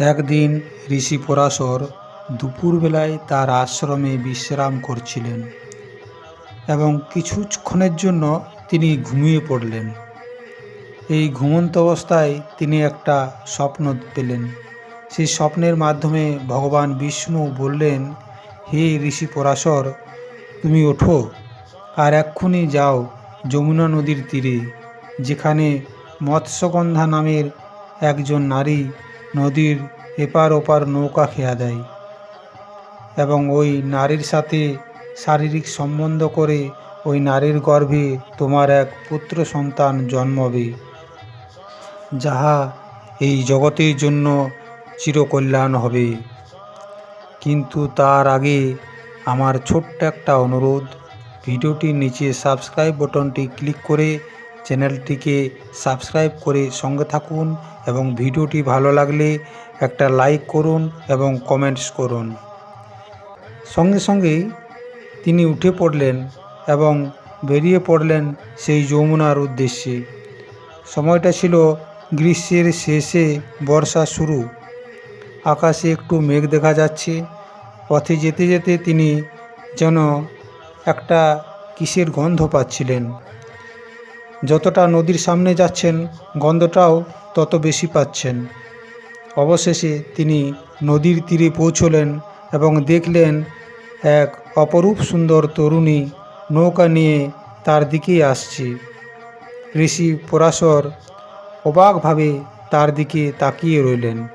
একদিন ঋষি পরাশর দুপুরবেলায় তার আশ্রমে বিশ্রাম করছিলেন এবং কিছুক্ষণের জন্য তিনি ঘুমিয়ে পড়লেন। এই ঘুমন্ত অবস্থায় তিনি একটা স্বপ্ন পেলেন। সেই স্বপ্নের মাধ্যমে ভগবান বিষ্ণু বললেন, হে ঋষি পরাশর, তুমি ওঠো আর এক্ষুনি যাও যমুনা নদীর তীরে, যেখানে মৎস্যগন্ধা নামের একজন নারী নদীর এপার ওপার নৌকা খেয়া দেয় এবং ওই নারীর সাথে শারীরিক সম্বন্ধ করে ওই নারীর গর্ভে তোমার এক পুত্র সন্তান জন্মবে, যাহা এই জগতের জন্য চিরকল্যাণ হবে। কিন্তু তার আগে আমার ছোট্ট একটা অনুরোধ, ভিডিওটির নিচে সাবস্ক্রাইব বটনটি ক্লিক করে চ্যানেলটিকে সাবস্ক্রাইব করে সঙ্গে থাকুন এবং ভিডিওটি ভালো লাগলে একটা লাইক করুন এবং কমেন্টস করুন। সঙ্গে সঙ্গেই তিনি উঠে পড়লেন এবং বেরিয়ে পড়লেন সেই যমুনার উদ্দেশ্যে। সময়টা ছিল গ্রীষ্মের শেষে বর্ষা শুরু। আকাশে একটু মেঘ দেখা যাচ্ছে। পথে যেতে যেতে তিনি যেন একটা কিসের গন্ধ পাচ্ছিলেন। যতটা নদীর সামনে যাচ্ছেন, গন্ধটাও তত বেশি পাচ্ছেন। অবশেষে তিনি নদীর তীরে পৌঁছলেন এবং দেখলেন এক অপরূপ সুন্দর তরুণী নৌকা নিয়ে তার দিকেই আসছে। ঋষি পরাশর অবাকভাবে তার দিকে তাকিয়ে রইলেন।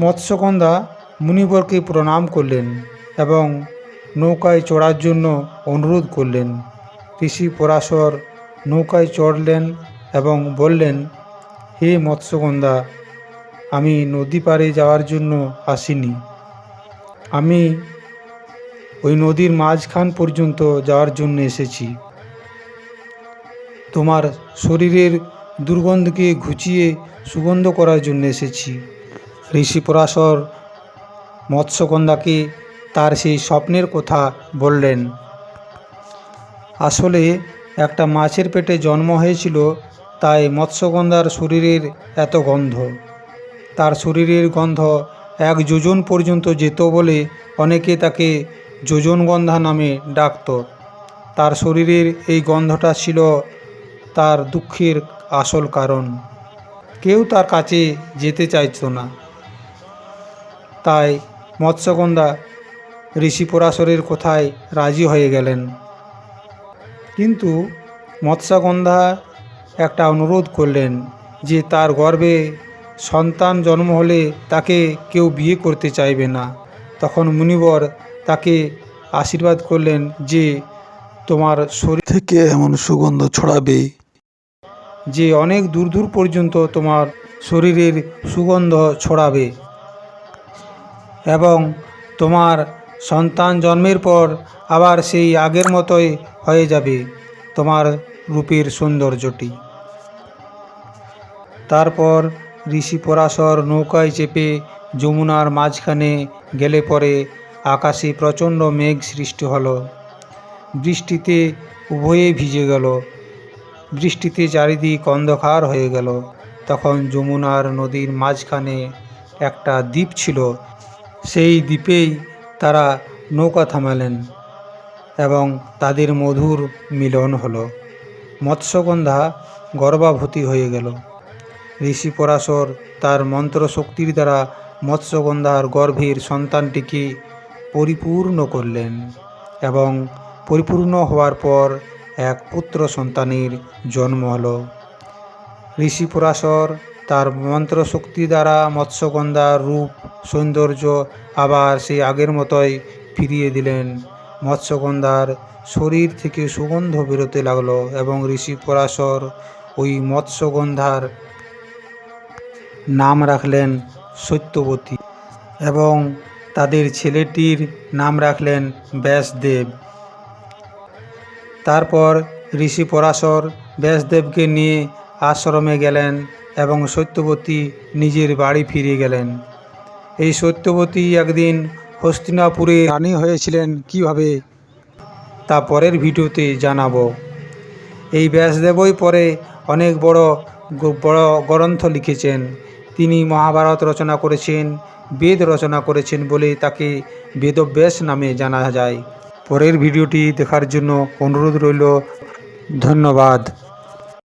মৎস্যগন্ধা মুনিবরকে প্রণাম করলেন এবং নৌকায় চড়ার জন্য অনুরোধ করলেন। ঋষি পরাশর নৌকায় চড়লেন এবং বললেন, হে মৎস্যগন্ধা, আমি নদী পাড়ে যাওয়ার জন্য আসিনি। আমি ওই নদীর মাঝখান পর্যন্ত যাওয়ার জন্য এসেছি। তোমার শরীরের দুর্গন্ধকে ঘুচিয়ে সুগন্ধ করার জন্য এসেছি। ঋষি পরাশর মৎস্যগন্ধাকে তার সেই স্বপ্নের কথা বললেন। আসলে একটা মাছের পেটে জন্ম হয়েছিল, তাই মৎস্যগন্ধার শরীরের এত গন্ধ। তার শরীরের গন্ধ এক যোজন পর্যন্ত যেত বলে অনেকে তাকে যোজনগন্ধা নামে ডাকত। তার শরীরের এই গন্ধটা ছিল তার দুঃখের আসল কারণ। কেউ তার কাছে যেতে চাইতো না। তাই মৎস্যগন্ধা ঋষি পরাশরের কথায় রাজি হয়ে গেলেন। কিন্তু মৎস্যগন্ধা একটা অনুরোধ করলেন যে তার গর্ভে সন্তান জন্ম হলে তাকে কেউ বিয়ে করতে চাইবে না। তখন মুনিবর তাকে আশীর্বাদ করলেন যে তোমার শরীর থেকে এমন সুগন্ধ ছড়াবে। যে অনেক দূর দূর পর্যন্ত তোমার শরীরের সুগন্ধ ছড়াবে। এবং তোমার সন্তান জন্মের পর আবার সেই আগের মতোই হয়ে যাবে তোমার রূপের সৌন্দর্যটি। তারপর ঋষি পরাশর নৌকায় চেপে যমুনার মাঝখানে গেলে পরে আকাশে প্রচণ্ড মেঘ সৃষ্টি হলো। বৃষ্টিতে উভয়ে ভিজে গেল। বৃষ্টিতে চারিদিক অন্ধকার হয়ে গেল। তখন যমুনার নদীর মাঝখানে একটা দ্বীপ ছিল। সেই দ্বীপেই তারা নৌকা থামালেন। এবং তাদের মধুর মিলন হলো। মৎস্যগন্ধা গর্ভাবতী হয়ে গেল। ঋষি পরাশর তার মন্ত্রশক্তির দ্বারা মৎস্যগন্ধার গর্ভের সন্তানটিকে পরিপূর্ণ করলেন এবং পরিপূর্ণ হওয়ার পর এক পুত্র সন্তানের জন্ম হল। ঋষি পরাশর তার মন্ত্রশক্তি দ্বারা মৎস্যগন্ধার রূপ, সৌন্দর্য আবার সেই আগের মতোই ফিরিয়ে দিলেন। মৎস্যগন্ধার শরীর থেকে সুগন্ধ বেরোতে লাগল এবং ঋষি পরাশর ওই মৎস্যগন্ধার নাম রাখলেন সত্যবতী এবং তাদের ছেলেটির নাম রাখলেন ব্যাসদেব। তারপর ঋষি পরাশর ব্যাসদেবকে নিয়ে আশ্রমে গেলেন এবং সত্যবতী নিজের বাড়ি ফিরে গেলেন। এই সত্যবতী একদিন হস্তিনাপুরে রানী হয়েছিলেন কীভাবে, তা পরের ভিডিওতে জানাব। এই ব্যাসদেবই পরে অনেক বড় বড় গ্রন্থ লিখেছেন। তিনি মহাভারত রচনা করেছেন, বেদ রচনা করেছেন বলে তাকে বেদব্যাস নামে জানা যায়। পরের ভিডিওটি দেখার জন্য অনুরোধ রইল, ধন্যবাদ।